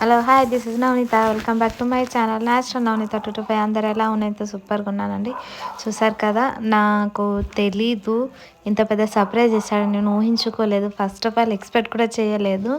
Hello hi this is Navaneetha welcome back to my channel natural Navaneetha two two five అందరు ఎలా ఉన్నాయితే సూపర్గా ఉన్నానండి. చూసారు కదా నాకు తెలీదు. ఇంత పెద్ద సర్ప్రైజ్ ఇచ్చాడు నేను ఊహించుకోలేదు. ఫస్ట్ ఆఫ్ ఆల్ ఎక్స్పెక్ట్ కూడా చేయలేదు.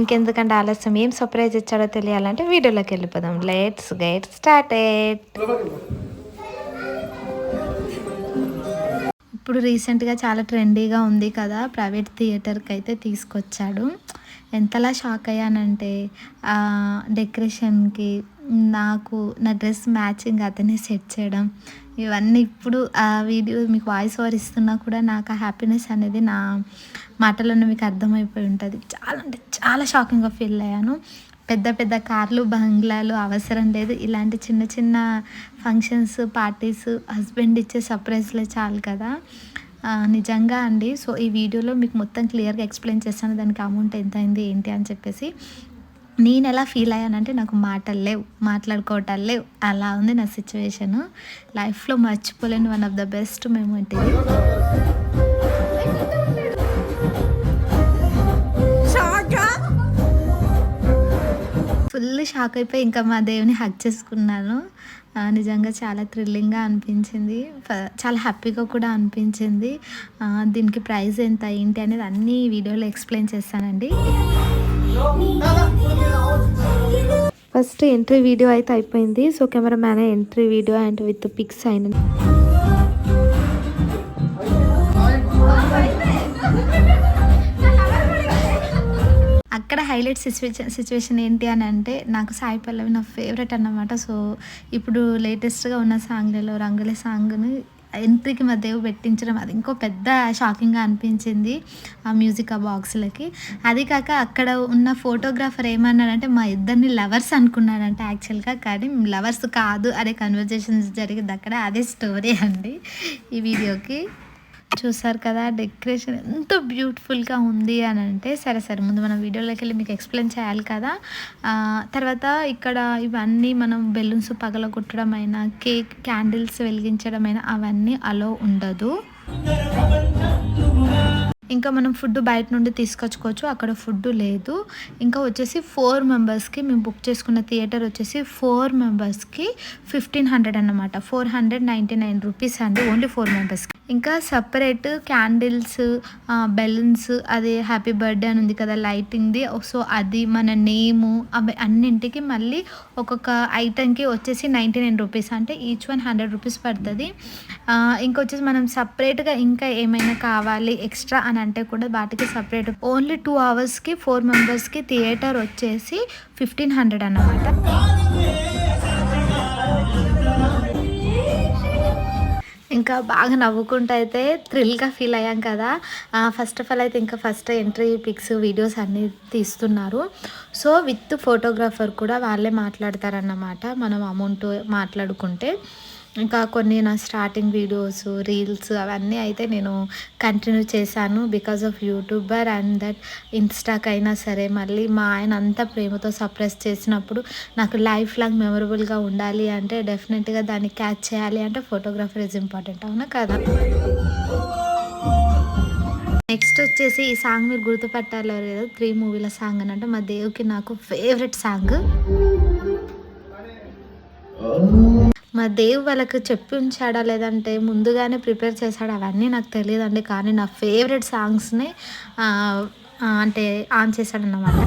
ఇంకెందుకంటే ఆలస్యం. ఏం సర్ప్రైజ్ ఇచ్చాడో తెలియాలంటే వీడియోలోకి వెళ్ళిపోదాం. లెట్స్ గెట్ స్టార్టెడ్ ఇప్పుడు రీసెంట్గా చాలా ట్రెండీగా ఉంది కదా. ప్రైవేట్ థియేటర్కి అయితే తీసుకొచ్చాడు. ఎంతలా షాక్ అయ్యానంటే డెకరేషన్కి నాకు నా డ్రెస్ మ్యాచింగ్ అతనే సెట్ చేయడం. ఇవన్నీ ఇప్పుడు ఆ వీడియో మీకు వాయిస్ ఓవర్ ఇస్తున్నా కూడా నాకు ఆ హ్యాపీనెస్ అనేది నా మాటలను మీకు అర్థమైపోయి ఉంటుంది. చాలా అంటే చాలా షాకింగ్గా ఫీల్ అయ్యాను. పెద్ద పెద్ద కార్లు బంగ్లాలు అవసరం లేదు. ఇలాంటి చిన్న చిన్న ఫంక్షన్స్ పార్టీస్ హస్బెండ్ ఇచ్చే సర్ప్రైజ్లే చాలు కదా. నిజంగా అండి. సో ఈ వీడియోలో మీకు మొత్తం క్లియర్గా ఎక్స్ప్లెయిన్ చేస్తాను దానికి అమౌంట్ ఎంత అయింది ఏంటి అని చెప్పేసి. నేను ఎలా ఫీల్ అయ్యానంటే నాకు మాటలు లేవు మాట్లాడుకోవటాలు లేవు. అలా ఉంది నా సిచ్యువేషను. లైఫ్లో మర్చిపోలేని one of the best moment ఇది ఫుల్ షాక్ అయిపోయి ఇంకా మా దేవుని హక్ చేసుకున్నాను. నిజంగా చాలా థ్రిల్లింగ్గా అనిపించింది. చాలా హ్యాపీగా కూడా అనిపించింది. దీనికి ప్రైస్ ఎంత ఏంటి అనేది అన్ని వీడియోలో ఎక్స్ప్లెయిన్ చేస్తానండి. ఫస్ట్ ఎంట్రీ వీడియో అయితే అయిపోయింది. So camera man entry video and with pics అయిన అక్కడ హైలైట్ సిచ్యువేషన్ సిచ్యువేషన్ ఏంటి అని అంటే నాకు సాయి పల్లవి నా ఫేవరెట్ అన్నమాట. సో ఇప్పుడు లేటెస్ట్గా ఉన్న సాంగ్లలో రంగుల సాంగ్ని ఎంట్రీకి మధ్య పెట్టించడం అది ఇంకో పెద్ద షాకింగ్గా అనిపించింది ఆ మ్యూజిక్ ఆ బాక్స్లకి. అది కాక అక్కడ ఉన్న ఫోటోగ్రాఫర్ ఏమన్నాడంటే మా ఇద్దరిని లవర్స్ అనుకున్నాడంటే యాక్చువల్గా కానీ లవర్స్ కాదు అనే కన్వర్జేషన్స్ జరిగింది అక్కడ. అదే స్టోరీ అండి ఈ వీడియోకి. చూసారు కదా డెకరేషన్ ఎంత బ్యూటిఫుల్గా ఉంది అని అంటే సరే సరే ముందు మనం వీడియోలోకి వెళ్ళి మీకు ఎక్స్ప్లెయిన్ చేయాలి కదా. తర్వాత ఇక్కడ ఇవన్నీ మనం బెలూన్స్ పగలగొట్టడం అయినా కేక్ క్యాండిల్స్ వెలిగించడం అయినా అవన్నీ అలో ఉండదు. ఇంకా మనం ఫుడ్ బయట నుండి తీసుకొచ్చుకోవచ్చు అక్కడ ఫుడ్ లేదు. ఇంకా వచ్చేసి ఫోర్ మెంబర్స్కి మేము బుక్ చేసుకున్న థియేటర్ వచ్చేసి ఫోర్ మెంబర్స్కి ఫిఫ్టీన్ హండ్రెడ్ అన్నమాట. Four hundred ninety nine rupees అండి ఓన్లీ ఫోర్ మెంబర్స్కి. ఇంకా సపరేట్ క్యాండిల్స్ బెలూన్స్ అది హ్యాపీ బర్త్డే అని ఉంది కదా లైటింగ్ది. సో అది మన నేము అవి అన్నింటికి మళ్ళీ ఒక్కొక్క ఐటెంకి వచ్చేసి నైంటీ నైన్ రూపీస్. అంటే ఈచ్ వన్ హండ్రెడ్ రూపీస్ పడుతుంది. ఇంకొచ్చేసి మనం సపరేట్గా ఇంకా ఏమైనా కావాలి ఎక్స్ట్రా అని అంటే కూడా వాటికి సపరేట్ ఓన్లీ టూ అవర్స్కి ఫోర్ మెంబర్స్కి థియేటర్ వచ్చేసి ఫిఫ్టీన్ హండ్రెడ్ అన్నమాట. ఇంకా బాగా నవ్వుకుంటూ అయితే థ్రిల్గా ఫీల్ అయ్యాం కదా. ఫస్ట్ ఆఫ్ ఆల్ అయితే ఇంకా ఫస్ట్ ఎంట్రీ పిక్స్ వీడియోస్ అన్నీ తీస్తున్నారు. సో విత్ ఫోటోగ్రాఫర్ కూడా వాళ్ళే మాట్లాడతారన్నమాట. మనం అమౌంట్ మాట్లాడుకుంటే. ఇంకా కొన్ని నా స్టార్టింగ్ వీడియోస్ రీల్స్ అవన్నీ అయితే నేను కంటిన్యూ చేశాను because of YouTuber and that in stock అయినా సరే మళ్ళీ మా ఆయన అంత ప్రేమతో సప్రెస్ చేసినప్పుడు నాకు లైఫ్ లాంగ్ మెమొరబుల్గా ఉండాలి అంటే డెఫినెట్గా దాన్ని క్యాచ్ చేయాలి అంటే ఫోటోగ్రఫర్ ఇస్ ఇంపార్టెంట్ అవునా కదా? నెక్స్ట్ వచ్చేసి ఈ సాంగ్ మీరు గుర్తుపట్టాలో లేదో త్రీ మూవీల సాంగ్ అని అంటే మా దేవుకి నాకు ఫేవరెట్ సాంగ్ మా దేవ్ వాళ్ళకి చెప్పి ఉంచాడా లేదంటే ముందుగానే ప్రిపేర్ చేశాడు అవన్నీ నాకు తెలియదండి. కానీ నా ఫేవరెట్ సాంగ్స్ని అంటే ఆన్ చేశాడన్నమాట.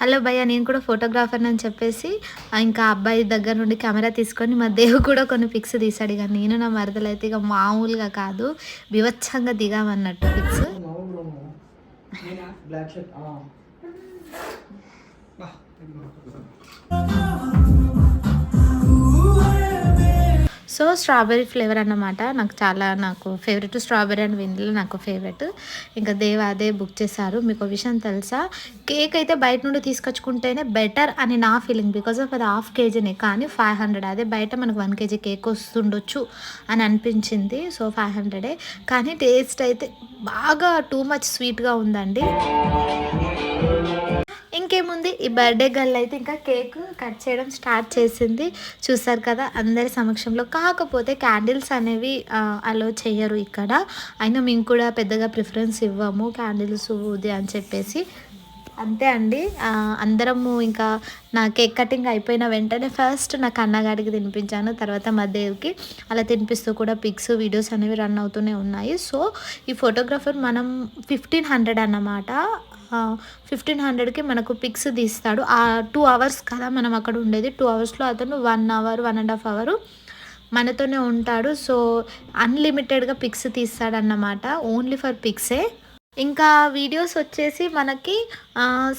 హలో భయ్య నేను కూడా ఫోటోగ్రాఫర్ అని చెప్పేసి ఇంకా అబ్బాయి దగ్గర నుండి కెమెరా తీసుకొని మా దేవు కూడా కొన్ని పిక్స్ తీసాడు ఇక నేను నా మరదలు అయితే ఇక మామూలుగా కాదు వివత్సంగా దిగామన్నట్టు పిక్స్ సో స్ట్రాబెర్రీ ఫ్లేవర్ అన్నమాట. నాకు చాలా నాకు ఫేవరెట్ స్ట్రాబెర్రీ అండ్ వెనిలా నాకు ఫేవరెట్. ఇంకా దేవ అదే బుక్ చేశారు. మీకు విషయం తెలుసా? కేక్ అయితే బయట నుండి తీసుకొచ్చుకుంటేనే బెటర్ అని నా ఫీలింగ్. బికాజ్ ఆఫ్ అది హాఫ్ కేజీనే కానీ ఫైవ్ హండ్రెడ్ అదే బయట మనకు వన్ కేజీ కేక్ వస్తుండొచ్చు అని అనిపించింది. సో ఫైవ్ హండ్రెడే. కానీ టేస్ట్ అయితే బాగా టూ మచ్ స్వీట్గా ఉందండి. ఇంకేముంది? ఈ బర్త్డే గర్ల్ అయితే ఇంకా కేక్ కట్ చేయడం స్టార్ట్ చేసింది. చూసారు కదా అందరి సమక్షంలో. కాకపోతే క్యాండిల్స్ అనేవి అలో చేయరు ఇక్కడ. అయినా మేము కూడా పెద్దగా ప్రిఫరెన్స్ ఇవ్వము. క్యాండిల్స్ ఊది అని చెప్పేసి. అంతే అండి. అందరము ఇంకా నా కేక్ కటింగ్ అయిపోయిన వెంటనే ఫస్ట్ నాకు అన్నగాడికి తినిపించాను. తర్వాత మా దేవుకి అలా తినిపిస్తూ కూడా పిక్స్ వీడియోస్ అనేవి రన్ అవుతూనే ఉన్నాయి. సో ఈ ఫోటోగ్రాఫర్ మనం ఫిఫ్టీన్ హండ్రెడ్ అన్నమాట. ఫిఫ్టీన్ హండ్రెడ్కి మనకు పిక్స్ తీస్తాడు. ఆ టూ అవర్స్ కదా మనం అక్కడ ఉండేది. టూ అవర్స్లో అతను one hour one and half hour మనతోనే ఉంటాడు. సో అన్లిమిటెడ్గా పిక్స్ తీస్తాడన్నమాట. ఓన్లీ ఫర్ పిక్సే ఇంకా వీడియోస్ వచ్చేసి మనకి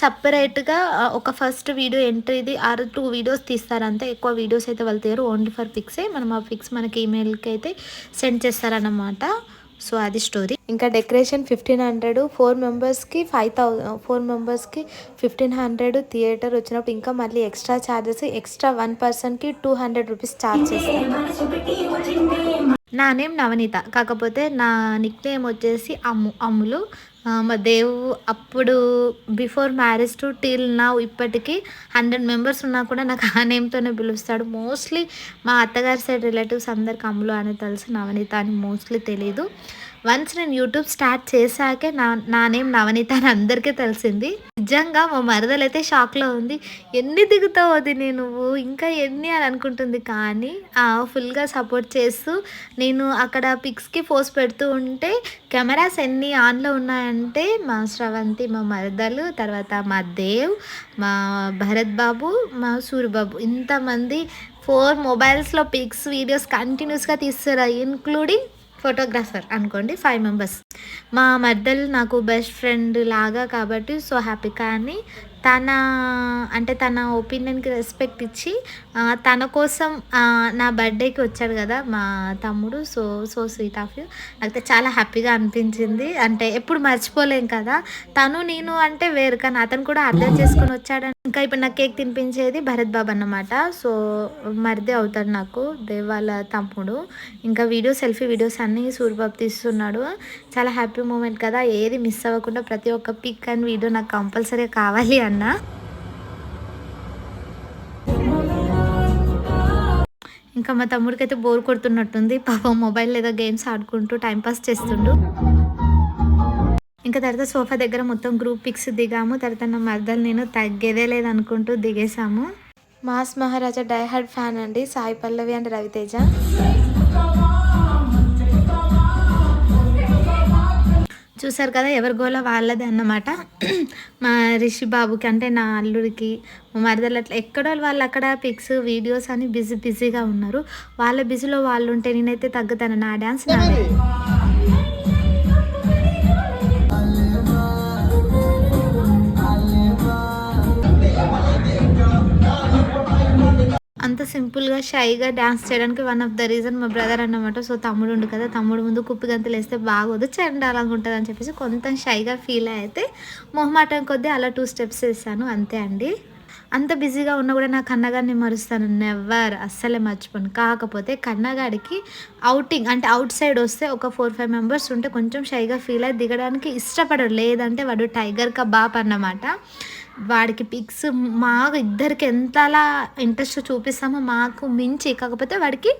సపరేట్గా ఒక ఫస్ట్ వీడియో ఎంట్రీది ఆరు టూ వీడియోస్ తీస్తారంతే. ఎక్కువ వీడియోస్ అయితే వాళ్ళు తీయరు. ఓన్లీ ఫర్ పిక్సే మనం ఆ పిక్స్ మనకి ఈమెయిల్కి అయితే సెండ్ చేస్తారన్నమాట. సో అది స్టోరీ. ఇంకా డెకరేషన్ ఫిఫ్టీన్ హండ్రెడ్ ఫోర్ మెంబర్స్కి ఫైవ్ థౌజండ్ ఫోర్ మెంబర్స్కి ఫిఫ్టీన్ హండ్రెడ్ థియేటర్ వచ్చినప్పుడు ఇంకా మళ్ళీ ఎక్స్ట్రా ఛార్జెస్ ఎక్స్ట్రా వన్ పర్సన్కి టూ హండ్రెడ్ రూపీస్ ఛార్జ్ నా నేమ్ నవనీత కాకపోతే నా నిక్ నేమ్ వచ్చేసి అమ్ము అమ్ములు. మా దేవు అప్పుడు బిఫోర్ మ్యారేజ్ టు టిల్ నా ఇప్పటికీ హండ్రెడ్ మెంబర్స్ ఉన్నా కూడా నాకు ఆ నేమ్తోనే పిలుస్తాడు. మోస్ట్లీ మా అత్తగారి సైడ్ రిలేటివ్స్ అందరికి అమ్ములు అని తెలుసు నవనీత అని మోస్ట్లీ తెలీదు. వన్స్ నేను యూట్యూబ్ స్టార్ట్ చేశాకే నా నా నేమ్ నవనీత అని అందరికీ తెలిసింది. నిజంగా మా మరదలు అయితే షాక్లో ఉంది. ఎన్ని దిగుతావు అది నువ్వు? ఇంకా ఎన్ని అని అనుకుంటుంది. కానీ ఫుల్గా సపోర్ట్ చేస్తూ నేను అక్కడ పిక్స్కి పోస్ పెడుతూ ఉంటే కెమెరాస్ ఎన్ని ఆన్లో ఉన్నాయంటే మా శ్రవంతి మా మరదలు తర్వాత మా దేవ్ మా భరత్ బాబు మా సూర్యబాబు ఇంతమంది ఫోర్ మొబైల్స్లో పిక్స్ వీడియోస్ కంటిన్యూస్గా తీస్తారు? ఇంక్లూడింగ్ ఫోటోగ్రాఫర్ అనుకోండి ఫైవ్ మెంబర్స్ మా మద్దలు నాకు బెస్ట్ ఫ్రెండ్ లాగా కాబట్టి సో హ్యాపీ కానీ తన అంటే తన ఒపీనియన్కి రెస్పెక్ట్ ఇచ్చి తన కోసం నా బర్త్డేకి వచ్చాడు కదా మా తమ్ముడు. So so sweet of you అయితే చాలా హ్యాపీగా అనిపించింది. అంటే ఎప్పుడు మర్చిపోలేం కదా. తను నేను అంటే వేరు కానీ అతను కూడా అర్థం చేసుకొని వచ్చాడు ఇంకా ఇప్పుడు నాకు కేక్ తినిపించేది భరత్ బాబు అన్నమాట. సో మరిదే అవుతాడు నాకు. దేవ్ వాళ్ళ తమ్ముడు. ఇంకా వీడియో సెల్ఫీ వీడియోస్ అన్నీ సూర్యబాబు తీస్తున్నాడు. చాలా హ్యాపీ మూమెంట్ కదా. ఏది మిస్ అవ్వకుండా ప్రతి ఒక్క పిక్ అండ్ వీడియో నాకు కంపల్సరీ కావాలి అన్న. ఇంకా మా తమ్ముడికి అయితే బోర్ కొడుతున్నట్టుంది. పాపం మొబైల్ లేదా గేమ్స్ ఆడుకుంటూ టైంపాస్ చేస్తుండు. ఇంకా తర్వాత సోఫా దగ్గర మొత్తం గ్రూప్ పిక్స్ దిగాము. తర్వాత నా మర్దలు నేను తగ్గేదే లేదనుకుంటూ దిగేసాము మాస్ మహారాజా డైహార్డ్ ఫ్యాన్ అండి. సాయి పల్లవి అండ్ రవితేజ. చూసారు కదా ఎవరి గోల వాళ్ళది అన్నమాట. మా రిషి బాబుకి అంటే నా అల్లుడికి మా మరదలు అట్లా ఎక్కడో వాళ్ళు అక్కడ పిక్స్ వీడియోస్ అని బిజీ బిజీగా ఉన్నారు. వాళ్ళ బిజీలో వాళ్ళు ఉంటే నేనైతే తగ్గుతాను. నా డ్యాన్స్ నాదే. అంత సింపుల్గా షైగా డ్యాన్స్ చేయడానికి వన్ ఆఫ్ ద రీజన్ మా బ్రదర్ అన్నమాట. సో తమ్ముడు ఉండు కదా తమ్ముడు ముందు కుప్పి గంతులు వేస్తే బాగోదు చండాలంగా ఉంటుంది అని చెప్పేసి కొంత షైగా ఫీల్ అయితే మొహమాటం కొద్దీ అలా టూ స్టెప్స్ వేసాను అంతే అండి. అంత బిజీగా ఉన్నా కూడా నా కన్నగారిని మరుస్తాను నెవర్ అస్సలే మర్చిపోను. కాకపోతే కన్నగాడికి అవుటింగ్ అంటే అవుట్ సైడ్ వస్తే ఒక ఫోర్ ఫైవ్ మెంబర్స్ ఉంటే కొంచెం షైగా ఫీల్ అయ్యి దిగడానికి ఇష్టపడడు. లేదంటే వాడు టైగర్ కా బాప్ అన్నమాట. వాడికి పిక్స్ మాకు ఇద్దరికి ఎంతలా ఇంట్రెస్ట్ చూపిస్తామో మాకు మించి. కాకపోతే వాడికి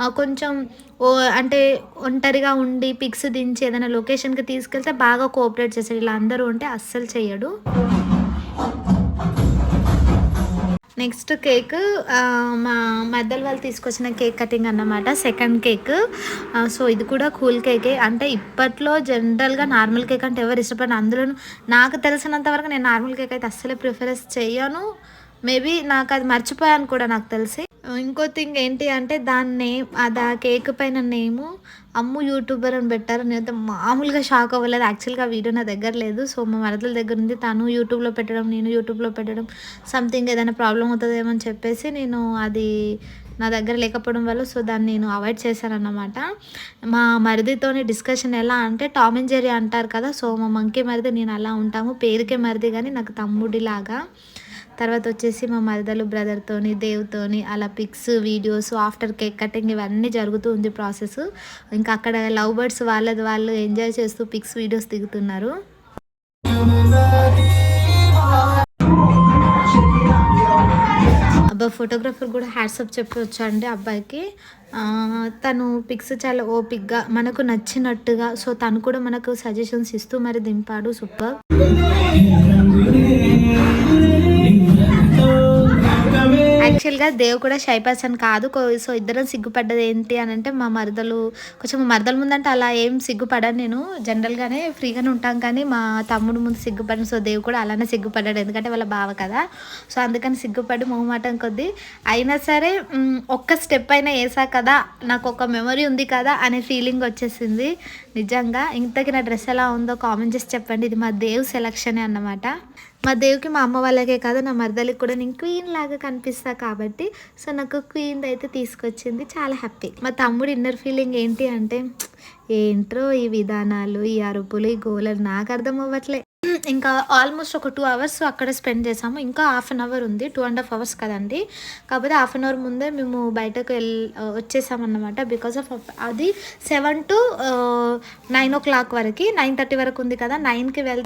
కొంచెం ఓ అంటే ఒంటరిగా ఉండి పిక్స్ దించి ఏదైనా లొకేషన్కి తీసుకెళ్తే బాగా కోఆపరేట్ చేస్తాడు. ఇలా అందరూ ఉంటే అస్సలు చేయడు. నెక్స్ట్ కేక్ మా మద్దలు వాళ్ళు తీసుకొచ్చిన కేక్ కటింగ్ అన్నమాట సెకండ్ కేక్. సో ఇది కూడా కూల్ కేకే. అంటే ఇప్పట్లో జనరల్గా నార్మల్ కేక్ అంటే ఎవరు ఇష్టపడిన అందులో నాకు తెలిసినంత వరకు నేను నార్మల్ కేక్ అయితే అస్సలే ప్రిఫరెన్స్ చేయను. మేబీ నాకు అది మర్చిపోయాను కూడా నాకు తెలిసి. ఇంకో థింగ్ ఏంటి అంటే దాని నేమ్ అది ఆ కేక్ పైన నేము అమ్ము యూట్యూబర్ అని పెట్టారు. నేనైతే మామూలుగా షాక్ అవ్వలేదు. యాక్చువల్గా వీడియో నా దగ్గర లేదు. సో మా మరదల దగ్గర ఉంది. తను యూట్యూబ్లో పెట్టడం నేను యూట్యూబ్లో పెట్టడం సంథింగ్ ఏదైనా ప్రాబ్లం అవుతుందేమో అని చెప్పేసి నేను అది నా దగ్గర లేకపోవడం వల్ల సో దాన్ని నేను అవాయిడ్ చేశాను అన్నమాట మా మరిదితోని డిస్కషన్ ఎలా అంటే టామ్ అండ్ జెరీ అంటారు కదా సో మా మంకీ మరిది నేను అలా ఉంటాము. పేరుకే మరిది కానీ నాకు తమ్ముడిలాగా. తర్వాత వచ్చేసి మా మరదలు బ్రదర్తోని దేవుతోని అలా pics videos after cake cutting ఇవన్నీ జరుగుతూ ఉంది ప్రాసెస్ ఇంకా అక్కడ లవ్ బర్డ్స్ వాళ్ళది వాళ్ళు ఎంజాయ్ చేస్తూ పిక్స్ వీడియోస్ దిగుతున్నారు. ఫోటోగ్రఫర్ కూడా హ్యాట్సప్ చెప్పొచ్చు అండి అబ్బాయికి? తను పిక్స్ చాలా ఓపిక్గా మనకు నచ్చినట్టుగా సో తను కూడా మనకు సజెషన్స్ ఇస్తూ మరి దింపాడు సూపర్ యాక్చువల్గా దేవ్ కూడా షై పర్సన్ కాదు. కో- సో ఇద్దరం సిగ్గుపడ్డది ఏంటి అని అంటే మా మరదలు కొంచెం మరదల మరదల ముందంటే అలా ఏం సిగ్గుపడాను నేను. జనరల్గానే ఫ్రీగానే ఉంటాం కానీ మా తమ్ముడు ముందు సిగ్గుపడను. సో దేవ్ కూడా అలానే సిగ్గుపడ్డాడు. ఎందుకంటే వాళ్ళ బావ కదా. సో అందుకని సిగ్గుపడి మొహమాటం కొద్దీ అయినా సరే ఒక్క స్టెప్ అయినా వేసా కదా నాకు ఒక మెమరీ ఉంది కదా అనే ఫీలింగ్ వచ్చేసింది. నిజంగా ఇంతకి నా డ్రెస్ ఎలా ఉందో కామెంట్ చేసి చెప్పండి. ఇది మా దేవ్ సెలక్షనే అన్నమాట. మా దేవుకి మా అమ్మ వాళ్ళకే కాదు నా మరదలికి కూడా నేను క్వీన్ లాగా కనిపిస్తా కాబట్టి సో నాకు క్వీన్ అయితే తీసుకొచ్చింది. చాలా హ్యాపీ. మా తమ్ముడు ఇన్నర్ ఫీలింగ్ ఏంటి అంటే ఏంట్రో ఈ విధానాలు ఈ అరుపులు ఈ గోలలు నాకు అర్థం అవ్వట్లే. ఇంకా ఆల్మోస్ట్ ఒక టూ అవర్స్ అక్కడ స్పెండ్ చేసాము. ఇంకా హాఫ్ అన్ అవర్ ఉంది టూ అండ్ హాఫ్ అవర్స్ కదండి. కాకపోతే హాఫ్ అన్ అవర్ ముందే మేము బయటకు వెళ్ళి వచ్చేసామన్నమాట. బికాస్ ఆఫ్ అది seven to nine o'clock వరకు నైన్ థర్టీ వరకు ఉంది కదా నైన్కి వెళ్తే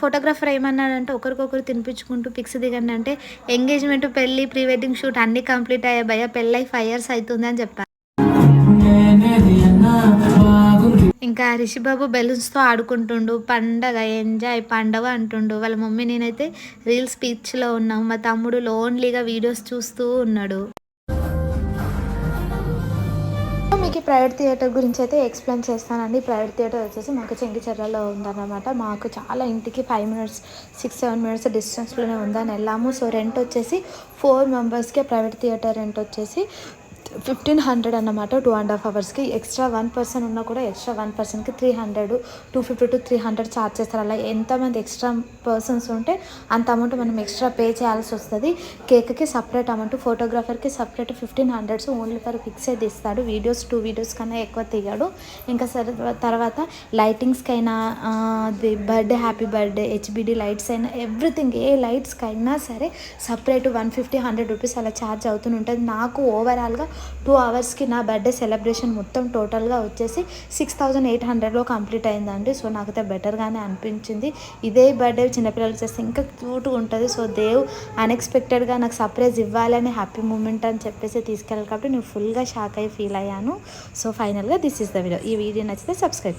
ఫోటోగ్రాఫర్ ఏమన్నాడంటే ఒకరికొకరు తినిపించుకుంటూ పిక్స్ దిగండి అంటే ఎంగేజ్మెంట్ పెళ్ళి ప్రీ వెడ్డింగ్ షూట్ అన్నీ కంప్లీట్ అయ్యా భయ పెళ్ళై ఫైవ్ ఇయర్స్ అవుతుంది అని చెప్పారు. ఇంకా రిషిబాబు బెలూన్స్తో ఆడుకుంటుండు పండగ ఎంజాయ్ పండగ అంటుండు. వాళ్ళ మమ్మీ నేనైతే రీల్స్ పిచ్లో ఉన్నాం. మా తమ్ముడు లోన్లీగా వీడియోస్ చూస్తూ ఉన్నాడు. మీకు ఈ ప్రైవేట్ థియేటర్ గురించి అయితే ఎక్స్ప్లెయిన్ చేస్తానండి. ప్రైవేట్ థియేటర్ వచ్చేసి మాకు చెంగిచెర్రలో ఉందన్నమాట. మాకు చాలా ఇంటికి five minutes six seven minutes డిస్టెన్స్లోనే ఉందని వెళ్ళాము. సో రెంట్ వచ్చేసి ఫోర్ మెంబర్స్కే ప్రైవేట్ థియేటర్ రెంట్ వచ్చేసి ఫిఫ్టీన్ హండ్రెడ్ అన్నమాట టూ అండ్ హాఫ్ అవర్స్కి ఎక్స్ట్రా వన్ పర్సన్ ఉన్నా కూడా ఎక్స్ట్రా వన్ పర్సన్కి three hundred two fifty to three hundred charge చేస్తారు. అలా ఎంతమంది ఎక్స్ట్రా పర్సన్స్ ఉంటే అంత అమౌంట్ మనం ఎక్స్ట్రా పే చేయాల్సి వస్తుంది. కేక్కి separate amount ఫోటోగ్రాఫర్కి separate fifteen hundreds only for pics అయితే ఇస్తాడు వీడియోస్ టూ వీడియోస్ కన్నా ఎక్కువ తీయడు. ఇంకా సరే తర్వాత లైటింగ్స్కి అయినా birthday happy birthday HBD lights అయినా ఎవ్రీథింగ్ ఏ లైట్స్కి అయినా సరే separate one fifty hundred rupees అలా ఛార్జ్ అవుతూనే ఉంటుంది. నాకు ఓవరాల్గా టూ అవర్స్కి నా బర్త్డే సెలబ్రేషన్ మొత్తం టోటల్గా వచ్చేసి సిక్స్ థౌజండ్ ఎయిట్ హండ్రెడ్లో కంప్లీట్ అయిందండి. సో నాకైతే బెటర్గానే అనిపించింది. ఇదే బర్త్డే చిన్నపిల్లలు చేస్తే ఇంకా క్యూట్గా ఉంటుంది. సో దేవ్ అన్ఎక్స్పెక్టెడ్గా నాకు సర్ప్రైజ్ ఇవ్వాలని హ్యాపీ మూమెంట్ అని చెప్పేసి తీసుకెళ్ళాలి కాబట్టి నేను ఫుల్గా షాక్ అయ్యి ఫీల్ అయ్యాను. సో ఫైనల్గా దిస్ ఇస్ ద వీడియో ఈ వీడియో నచ్చితే సబ్స్క్రైబ్